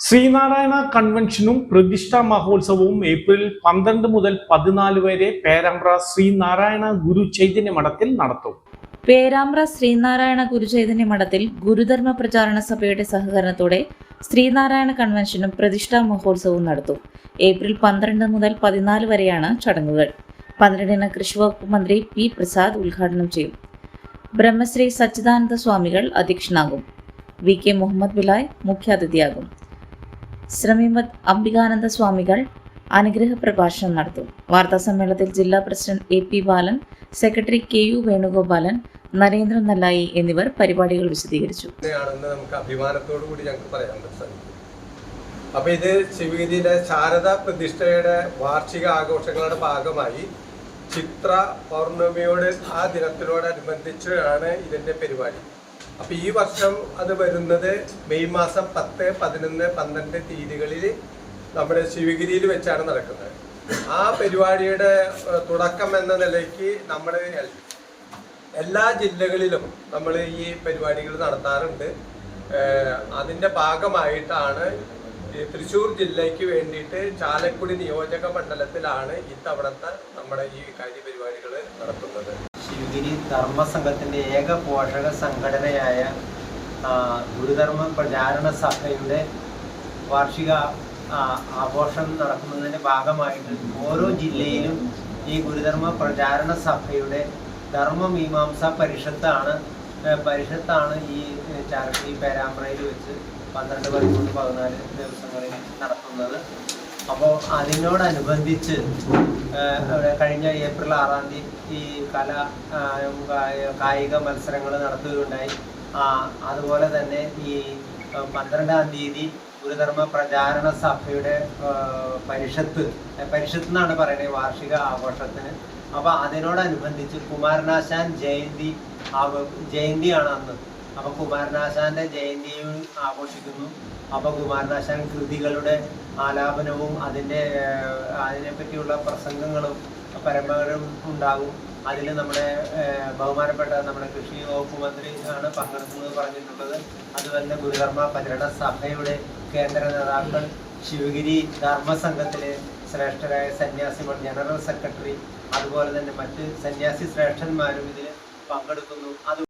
ശ്രീനാരായണ കൺവെൻഷനും പ്രതിഷ്ഠാ മഹോത്സവവും ഏപ്രിൽ പന്ത്രണ്ട് മുതൽ പതിനാല് വരെ പേരാമ്പ്ര ശ്രീനാരായണ ഗുരു ചൈതന്യ മഠത്തിൽ നടത്തും. പേരാമ്പ്ര ശ്രീനാരായണ ഗുരുചൈതന്യ മഠത്തിൽ ഗുരുധർമ്മ പ്രചാരണ സഭയുടെ സഹകരണത്തോടെ ശ്രീനാരായണ കൺവെൻഷനും പ്രതിഷ്ഠാ മഹോത്സവവും നടത്തും. ഏപ്രിൽ പന്ത്രണ്ട് മുതൽ പതിനാല് വരെയാണ് ചടങ്ങുകൾ. പന്ത്രണ്ടിന് കൃഷി വകുപ്പ് മന്ത്രി പി പ്രസാദ് ഉദ്ഘാടനം ചെയ്യും. ബ്രഹ്മശ്രീ സച്ചിദാനന്ദ സ്വാമികൾ അധ്യക്ഷനാകും. വി കെ മുഹമ്മദ് ബിലായ് മുഖ്യാതിഥിയാകും. ശ്രമിമത് അംബികാനന്ദ സ്വാമികൾ അനുഗ്രഹ പ്രഭാഷണം നടത്തും. വാർത്താ സമ്മേളനത്തിൽ ജില്ലാ president A P Balan secretary K U Venugopalan Narendran Nallayi എന്നിവർ പരിപാടികൾ വിശദീകരിച്ചു. നമുക്ക് കൂടി അപ്പൊ ഇത് ശിവഗിരിയിലെ ശാരദ പ്രതിഷ്ഠയുടെ വാർഷിക ആഘോഷങ്ങളുടെ ഭാഗമായി ചിത്ര പൗർണമിയോട് ആ ദിനത്തിനോടനുബന്ധിച്ചാണ് ഇതിന്റെ പരിപാടി. അപ്പൊ ഈ വർഷം അത് വരുന്നത് മെയ് മാസം പത്ത് പതിനൊന്ന് പന്ത്രണ്ട് തീയതികളിൽ നമ്മുടെ ശിവഗിരിയിൽ വെച്ചാണ് നടക്കുന്നത്. ആ പരിപാടിയുടെ തുടക്കം എന്ന നിലയ്ക്ക് നമ്മൾ എല്ലാ ജില്ലകളിലും നമ്മൾ ഈ പരിപാടികൾ നടത്താറുണ്ട്. അതിന്റെ ഭാഗമായിട്ടാണ് തൃശ്ശൂർ ജില്ലയ്ക്ക് വേണ്ടിയിട്ട് ചാലക്കുടി നിയോജക മണ്ഡലത്തിലാണ് ഇത്തവണത്തെ നമ്മുടെ ഈ കാര്യപരിപാടികൾ നടത്തുന്നത്. ശിവഗിരി ധർമ്മസംഘത്തിന്റെ ഏക പോഷക സംഘടനയായ ഗുരുധർമ്മ പ്രചാരണ സഭയുടെ വാർഷിക ആഘോഷം നടക്കുന്നതിന്റെ ഭാഗമായിട്ട് ഓരോ ജില്ലയിലും ഈ ഗുരുധർമ്മ പ്രചാരണ സഭയുടെ ധർമ്മമീമാംസ പരിഷത്താണ് പരിഷത്താണ് ഈ ഏ, ചാലക്കുടി പേരാമ്പ്രയിൽ വെച്ച് പന്ത്രണ്ട് പതിമൂന്ന് പതിനാല് ദിവസങ്ങളിൽ നടത്തുന്നത്. അപ്പോൾ അതിനോടനുബന്ധിച്ച് കഴിഞ്ഞ ഏപ്രിൽ ആറാം തീയതി ഈ കല കായിക മത്സരങ്ങൾ നടത്തുകയുണ്ടായി. അതുപോലെ തന്നെ ഈ പന്ത്രണ്ടാം തീയതി ഗുരുധർമ്മ പ്രചാരണ സഭയുടെ പരിഷത്ത് പരിഷത്ത് എന്നാണ് പറയുന്നത് വാർഷിക ആഘോഷത്തിന്. അപ്പോൾ അതിനോടനുബന്ധിച്ച് കുമാരനാശാൻ ജയന്തി ജയന്തിയാണ് അന്ന്. അപ്പൊ കുമാരനാശാന്റെ ജയന്തിയും ആഘോഷിക്കുന്നു. അപ്പൊ കുമാരനാശാൻ കൃതികളുടെ ആലാപനവും അതിനെ അതിനെപ്പറ്റിയുള്ള പ്രസംഗങ്ങളും പരമ്പരകളും ഉണ്ടാകും. അതിൽ നമ്മുടെ ബഹുമാനപ്പെട്ട നമ്മുടെ കൃഷി വകുപ്പ് മന്ത്രി ആണ് പങ്കെടുക്കുന്നത് പറഞ്ഞിട്ടുള്ളത്. അതുപോലെ ഗുരുകർമ്മ പരിരണ സഭയുടെ കേന്ദ്ര നേതാക്കൾ ശിവഗിരി ധർമ്മസംഘത്തിലെ ശ്രേഷ്ഠരായ സന്യാസിമാർ ജനറൽ സെക്രട്ടറി അതുപോലെ തന്നെ മറ്റ് സന്യാസി ശ്രേഷ്ഠന്മാരും ഇതിൽ പങ്കെടുക്കുന്നു. അത്